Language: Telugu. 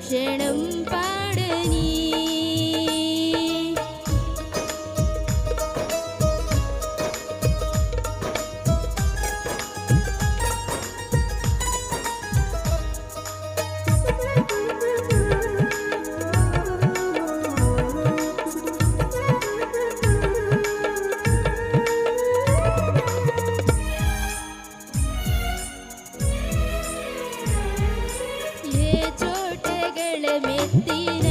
క్షణం ಸತ್ತಿರ